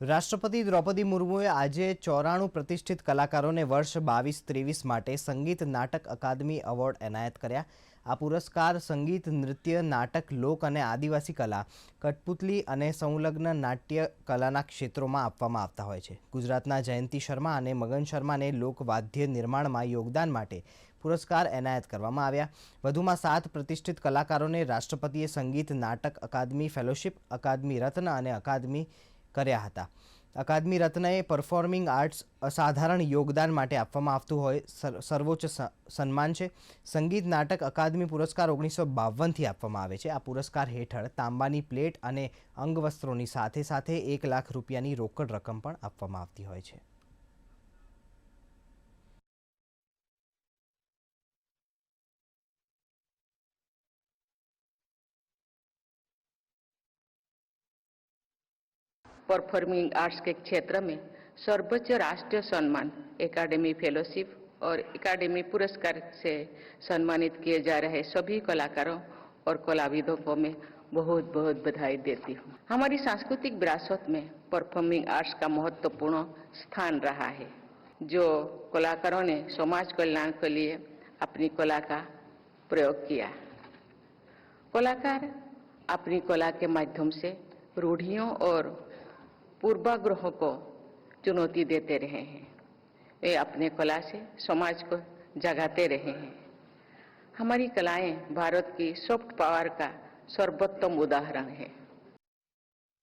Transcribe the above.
રાષ્ટ્રપતિ દ્રૌપદી મુર્મુએ આજે ચોરાણું પ્રતિષ્ઠિત કલાકારોને વર્ષ બાવીસ ત્રેવીસ માટે સંગીત નાટક અકાદમી એવોર્ડ એનાયત કર્યા. આ પુરસ્કાર સંગીત, નૃત્ય, નાટક, લોક અને આદિવાસી કલા, કઠપુતલી અને સંલગ્ન નાટ્ય કલાના ક્ષેત્રોમાં આપવામાં આવતા હોય છે. ગુજરાતના જયંતિ શર્મા અને મગન શર્માને લોકવાદ્ય નિર્માણમાં યોગદાન માટે પુરસ્કાર એનાયત કરવામાં આવ્યા. વધુમાં સાત પ્રતિષ્ઠિત કલાકારોને રાષ્ટ્રપતિએ સંગીત, નાટક, અકાદમી, ફેલોશિપ, અકાદમી રત્ન અને અકાદમી કર્યા હતા. અકાદમી રત્નએ પરફોર્મિંગ આર્ટ્સ અસાધારણ યોગદાન માટે આપવામાં આવતું હોય, સર- સર્વોચ્ચ સન્માન છે. સંગીત નાટક અકાદમી પુરસ્કાર ઓગણીસો બાવનથી આપવામાં આવે છે. આ પુરસ્કાર હેઠળ તાંબાની પ્લેટ અને અંગવસ્ત્રોની સાથે સાથે એક લાખ રૂપિયાની રોકડ રકમ પણ આપવામાં આવતી હોય છે. परफॉर्मिंग आर्ट्स के क्षेत्र में सर्वोच्च राष्ट्रीय सम्मान एकेडमी फेलोशिप और एकेडमी पुरस्कार से सम्मानित किए जा रहे सभी कलाकारों और कलाविदों को मैं बहुत बहुत बधाई देती हूँ। हमारी सांस्कृतिक विरासत में परफॉर्मिंग आर्ट्स का महत्वपूर्ण स्थान रहा है, जो कलाकारों ने समाज कल्याण के लिए अपनी कला का प्रयोग किया। कलाकार अपनी कला के माध्यम से रूढ़ियों और पूर्वाग्रहों को चुनौती देते रहे हैं। वे अपने कला से समाज को जगाते रहे हैं। हमारी कलाएँ भारत की सॉफ्ट पावर का सर्वोत्तम उदाहरण है।